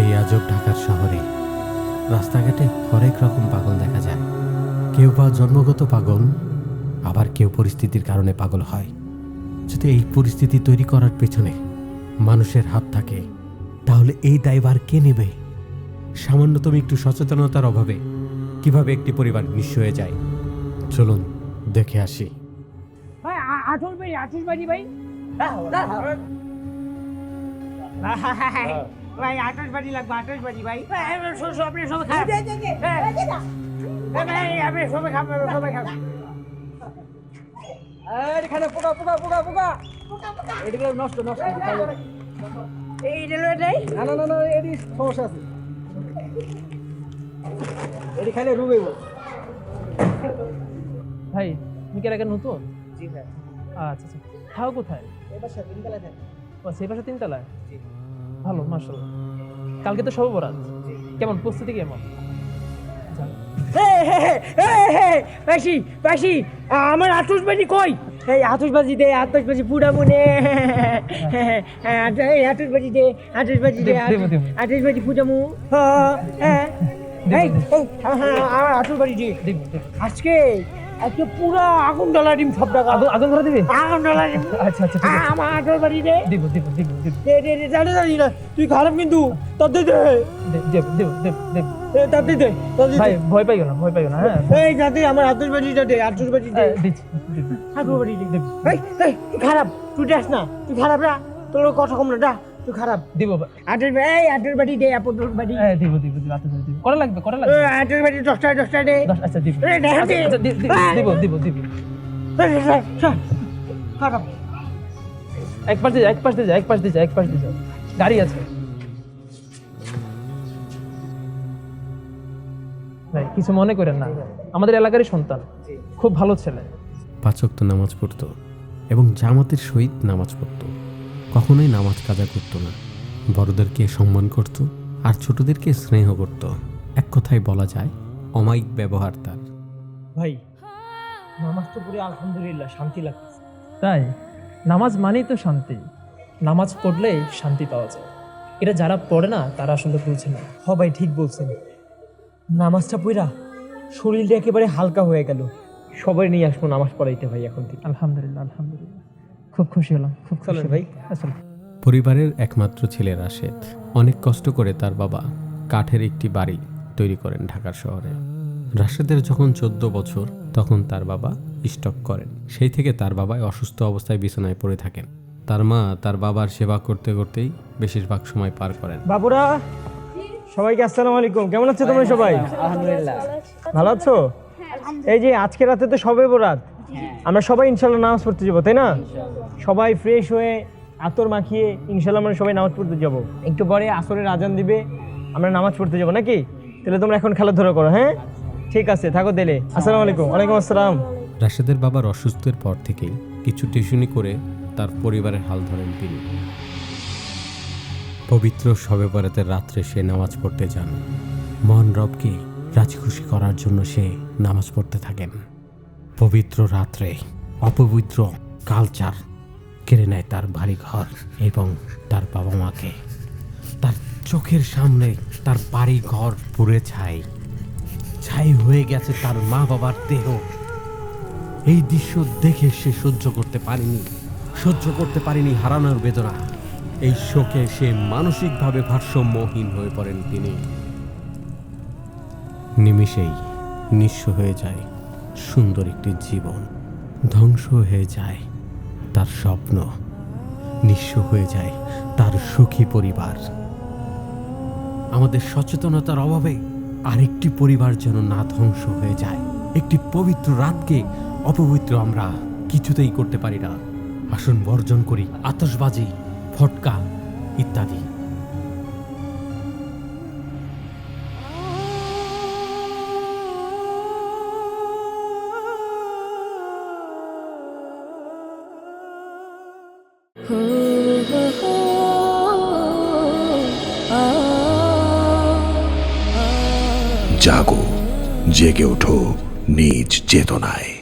এই আজব ঢাকার শহরে। রাস্তাঘাটে হরেক রকম পাগল দেখা যায়। কেউ বা জন্মগত পাগল আবার কেউ পরিস্থিতির কারণে পাগল হয়। যদি এই পরিস্থিতি তৈরি করার পেছনে মানুষের হাত থাকে তাহলে এই দায়ভার কে নেবে? সামান্যতম একটু সচেতনতার অভাবে কীভাবে একটি পরিবার নিঃস্ব হয়ে যায়? চলুন দেখে আসি। ভাই আঠুর বাড়ি আঠুর বাড়ি ভাই। ভাই আঠাশ বাড়ি লাগবে আঠাশ বাড়ি ভাই। আপনি সবাই হ্যাঁ। হ্যাঁ, আপনি সবাই খান সবাই খান। এখানে পোকা পোকা পোকা পোকা। এদিকে নষ্ট নষ্ট এই রেলওয়ে এটাই না না না না এটি সমস্যা আছে। এটি খাইলে রুবে ভাই তুমি কি নতুন? জি ভাই। আচ্ছা আচ্ছা। কোথায়? এবার সাথে তিনতলা থাকে ও সেই পাশে তিনতলায়? ভালো মার্শাল্লাহ কালকে তো সব বরাত কেমন? প্রস্তুতি কেমন? পাশি পাশি আমার কই? এই দে আতুষ বাজি পুরা মনে দে আতুষ বাজি দে। আতুষ পুজামু হ্যাঁ এই হ্যাঁ, আমার আতুষ বাজি দে আজকে আজকে পুরা আগুন ডলা ডিম সব টাকা আগুন আগুন ধরে দিবি? আগুন ডলা ডিম। আচ্ছা আচ্ছা ঠিক আছে। আমার আতুষ বাজি দে দিব দিব দিব দিব। দে দে দে জানি জানি না। তুই খারাপ কিন্তু। তোর দে দে। দে- দেব দেব দেব দেব তার দে দে তোর দে ভাই ভয় পাইও না ভয় পাইও না হ্যাঁ। এই যাতে আমার আতুষ বাজিটা দে আতুষ বাজি দে। দিচ্ছি। বাড়ি দিক এই এই তুই খারাপ তুই যাস না। তুই খারাপ না তোর কথা কম না ডা তুই খারাপ। দিব আটের এই আটের বাড়ি দে আপুর বাড়ি দিব দিব দিব দিব। কটা লাগবে কটা লাগবে। আটের বাড়ি দশটায় দশটায় দে। দশ আচ্ছা দিব। আচ্ছা, দিব দিব দিব। খারাপ। এক পাশ দিয়ে যা, এক পাশ দিয়ে যা এক পাশ দিয়ে যা এক পাশ দিয়ে যা। গাড়ি আছে। ভাই কিছু মনে করেন না। আমাদের এলাকারই সন্তান। খুব ভালো ছেলে। পাঁচক্ত নামাজ পড়তো এবং জামাতের সহিত নামাজ পড়তো। কখনোই নামাজ কাজা করতো না। বড়দেরকে সম্মান করত আর ছোটদেরকে স্নেহ করত। এক কথায় বলা যায় অমায়িক ব্যবহার তার। ভাই নামাজ তো পড়ে আলহামদুলিল্লাহ শান্তি লাগছে তাই নামাজ মানেই তো শান্তি। নামাজ পড়লেই শান্তি পাওয়া যায়। এটা যারা পড়ে না তারা আসলে বুঝে না। হ ভাই ঠিক বলছেন। নামাজটা পড়া শরীরটা একেবারে হালকা হয়ে গেল। সবাই নিয়ে আসব নামাজ পড়াইতে ভাই এখন থেকে। আলহামদুলিল্লাহ আলহামদুলিল্লাহ। খুব খুশি হলাম খুব খুশি চলেন ভাই। আসলে পরিবারের একমাত্র ছেলে রাশেদ অনেক কষ্ট করে তার বাবা কাঠের একটি বাড়ি তৈরি করেন ঢাকার শহরে। রাশেদের যখন চোদ্দ বছর তখন তার বাবা স্টক করেন। সেই থেকে তার বাবা অসুস্থ অবস্থায় বিছানায় পড়ে থাকেন। তার মা তার বাবার সেবা করতে করতেই বেশিরভাগ সময় পার করেন। বাবুরা সবাইকে আসসালামু আলাইকুম। কেমন আছো তোমরা সবাই? আলহামদুলিল্লাহ ভালো আছো? এই যে আজকে রাতে তো সবে বরাত। আমরা সবাই ইনশাল্লাহ নামাজ পড়তে যাব তাই না? সবাই ফ্রেশ হয়ে আতর মাখিয়ে ইনশাল্লাহ আমরা সবাই নামাজ পড়তে যাব। একটু পরে আসরের আজান দিবে আমরা নামাজ পড়তে যাব নাকি? তাহলে তোমরা এখন খেলাধুলা করো হ্যাঁ? ঠিক আছে থাকো দিলে আসসালামু আলাইকুম। ওয়ালাইকুম আসসালাম। রাশেদের বাবার অসুস্থের পর থেকেই কিছু টিউশনি করে তার পরিবারের হাল ধরেন তিনি। পবিত্র শবে বরাতের রাত্রে সে নামাজ পড়তে যান। মন রবকে রাজি খুশি করার জন্য সে নামাজ পড়তে থাকেন। পবিত্র রাত্রে অপবিত্র কালচার কেড়ে নেয় তার বাড়ি ঘর এবং তার বাবা মাকে। তার চোখের সামনে তার বাড়ি ঘর পুড়ে ছাই। ছাই হয়ে গেছে তার মা বাবার দেহ। এই দৃশ্য দেখে সে সহ্য করতে পারেনি, সহ্য করতে পারেনি হারানোর বেদনা। এই শোকে সে মানসিকভাবে ভারসাম্যহীন হয়ে পড়েন তিনি। নিমিষেই নিঃস্ব হয়ে যায়। সুন্দর একটি জীবন। ধ্বংস হয়ে যায়, তার স্বপ্ন নিঃস্ব হয়ে যায়, তার সুখী পরিবার। আমাদের সচেতনতার অভাবে আরেকটি পরিবার যেন না ধ্বংস হয়ে যায়। একটি পবিত্র রাতকে অপবিত্র আমরা কিছুতেই করতে পারি না। আসন বর্জন করি আতশবাজি, ফটকা ইত্যাদি। জাগো জেগে ওঠো নিজ চেতনায়।